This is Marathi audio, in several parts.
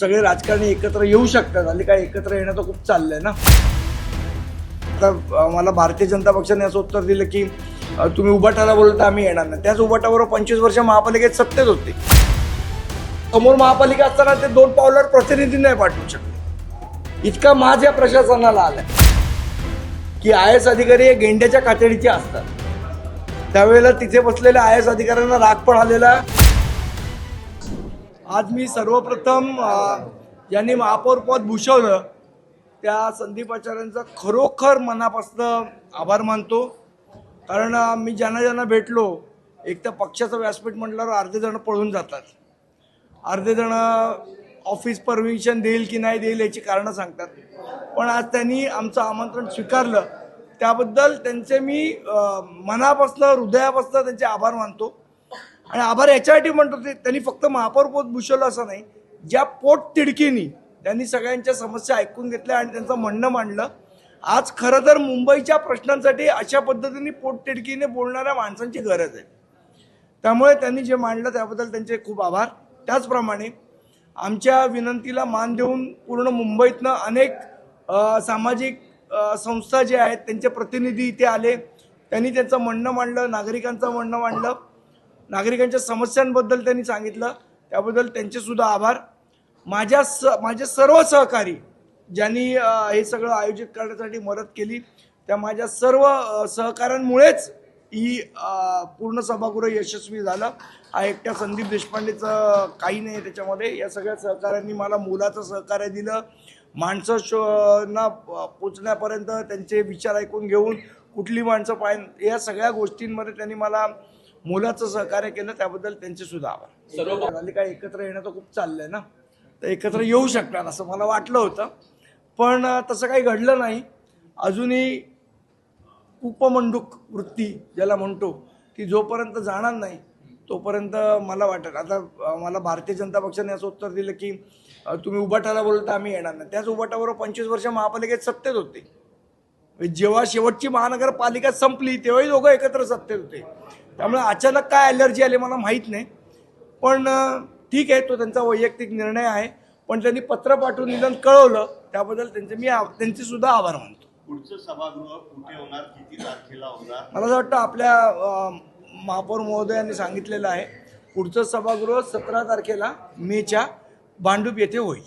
सगळे राजकारणी एकत्र येऊ शकतात. आणि काय एकत्र येणं तर खूप चाललंय ना? आता मला भारतीय जनता पक्षाने असं उत्तर दिलं की अं, तुम्ही उभाटाला बोलता आम्ही येणार नाही. त्याच उभाटावर पंचवीस वर्ष महापालिकेत सत्तेत होते. समोर महापालिका असताना ते दोन पावलावर प्रतिनिधी नाही पाठवू शकले. इतका माज या प्रशासनाला आलाय. की आय एस अधिकारी हे गेंड्याच्या कातडीचे असतात. त्यावेळेला तिथे बसलेल्या आय एस अधिकाऱ्यांना राग पण आलेला. आज मी सर्वप्रथम ज्यांनी महापौरपद भूषवलं त्या संदीप आचार्यांचा खरोखर मनापासनं आभार मानतो. कारण मी ज्यांना ज्यांना भेटलो एक तर पक्षाचं व्यासपीठ म्हटल्यावर अर्धे जण पळून जातात. अर्धे जण ऑफिस परमिशन देईल की नाही देईल याची कारणं सांगतात. पण आज त्यांनी आमचं आमंत्रण स्वीकारलं त्याबद्दल त्यांचे मी मनापासनं हृदयापासनं त्यांचे आभार मानतो. आणि आभार याच्यासाठी म्हणतो ते त्यांनी फक्त महापौर पोत भूषवलं असं नाही. ज्या पोट तिडकीनी त्यांनी सगळ्यांच्या समस्या ऐकून घेतल्या आणि त्यांचं म्हणणं मांडलं. आज खरं तर मुंबईच्या प्रश्नांसाठी अशा पद्धतीने पोटतिडकीने बोलणाऱ्या माणसांची गरज आहे. त्यामुळे त्यांनी जे मांडलं त्याबद्दल त्यांचे खूप आभार. त्याचप्रमाणे आमच्या विनंतीला मान देऊन पूर्ण मुंबईतनं अनेक सामाजिक संस्था जे आहेत त्यांचे प्रतिनिधी इथे आले. त्यांनी त्यांचं म्हणणं मांडलं नागरिकांचं म्हणणं मांडलं. नागरिकांच्या समस्यांबद्दल त्यांनी सांगितलं. त्याबद्दल त्यांचेसुद्धा आभार. माझ्या स माझे सर्व सहकारी ज्यांनी हे सगळं आयोजित करण्यासाठी मदत केली त्या माझ्या सर्व सहकाऱ्यांमुळेच ही पूर्ण सभागृह यशस्वी झालं. हा एकट्या संदीप देशपांडेचं काही नाही त्याच्यामध्ये. या सगळ्या सहकाऱ्यांनी मला मुलाचं सहकार्य दिलं. माणसं शो ना पोचण्यापर्यंत त्यांचे विचार ऐकून घेऊन कुठली माणसं पाय या सगळ्या गोष्टींमध्ये त्यांनी मला मुलाचं सहकार्य केलं त्याबद्दल त्यांचे सुद्धा आभार सर्व काय एकत्र येणं तर खूप चाललंय ना? तर एकत्र येऊ शकणार असं मला वाटलं होतं. पण तसं काही घडलं नाही. अजूनही उपमंडूक वृत्ती ज्याला म्हणतो ती जोपर्यंत जाणार नाही तोपर्यंत मला वाटत आता मला भारतीय जनता पक्षाने असं उत्तर दिलं की तुम्ही उभाटाला बोलता आम्ही येणार नाही. त्याच उभाटाबरोबर पंचवीस वर्ष महापालिकेत सत्तेत होते. जेव्हा शेवटची महानगरपालिका संपली तेव्हाही दोघं एकत्र सत्तेत होते. त्यामुळे अचानक काय अलर्जी आली मला माहीत नाही. पण ठीक आहे तो त्यांचा वैयक्तिक निर्णय आहे. पण त्यांनी पत्र पाठवून निदान कळवलं. त्याबद्दल त्यांचे मी त्यांचे सुद्धा आभार मानतो. पुढचं सभागृह कुठे होणार? किती तारखेला होणार? मला असं वाटतं आपल्या महापौर महोदयांनी सांगितलेलं आहे. पुढचं सभागृह सतरा तारखेला मेच्या भांडूप येथे होईल.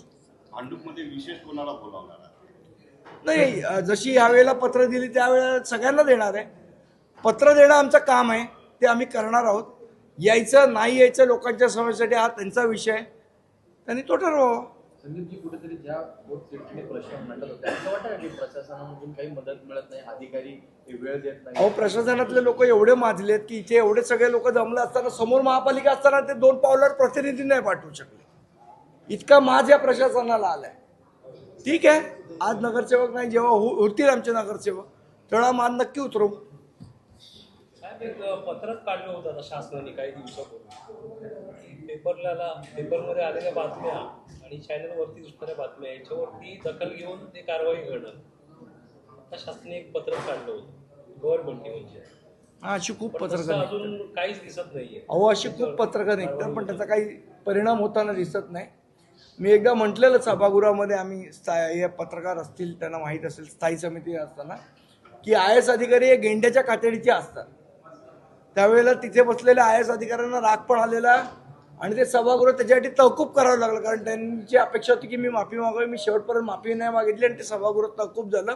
भांडूपमध्ये विशेष कोणाला बोलावणार? नाही जशी यावेळेला पत्र दिली त्यावेळेला सगळ्यांना देणार आहे. पत्र देणं आमचं काम आहे. ते आम्ही करणार आहोत. यायचं नाही यायचं लोकांच्या समस्येसाठी हा त्यांचा विषय त्यांनी तो ठरवावा. संदीपजी कुठेतरी ज्या बोट तिडकीने प्रश्न मांडत होते असं वाटतं का की प्रशासनामधून काही मदत मिळत नाही अधिकारी हे वेळ देत अहो प्रशासनातले लोक एवढे माजलेत की इथे एवढे सगळे लोक जमले असताना समोर महापालिका असताना ते दोन पावलावर प्रतिनिधी नाही पाठवू शकले. इतका माज या प्रशासनाला आलाय. ठीक आहे. आज नगरसेवक नाही जेव्हा हो- होतील आमचे नगरसेवक. तेवढा मान नक्की उतरवू. एक पत्रच काढलं होतं आता शासनाने काही दिवसापूर्वी. पेपरला पेपरमध्ये आलेल्या बातम्या आणि चॅनलवरती दिसणाऱ्या बातम्या याच्यावरती दखल घेऊन ते कारवाई करणार. आता शासनाने एक पत्रक काढलं होतं. गव्हर्नमेंटने म्हणजे. हा अशी खूप पण तसं पत्रकं निघतात. अजून काहीच दिसत नाहीये. अहो अशी खूप पत्रकं निघतात पण त्याचा काही परिणाम होताना दिसत नाही. मी एकदा म्हटलेलं सभागृहामध्ये आम्ही स्थाय पत्रकार असतील त्यांना माहीत असेल स्थायी समिती असताना की आय एस अधिकारी हे गेंड्याच्या कातडीचे असतात. त्यावेळेला तिथे बसलेल्या आय एस अधिकाऱ्यांना राग पण आलेला आणि ते सभागृह त्याच्यासाठी तहकूब करावं लागलं. कारण त्यांची अपेक्षा होती की मी माफी मागावी मी शेवटपर्यंत माफी नाही मागितली आणि ते सभागृह तहकूब झालं.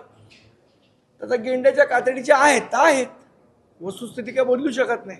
त्याचा गेंड्याच्या कातडीच्या आहेत आहेत. वस्तुस्थिती काय बदलू शकत नाही.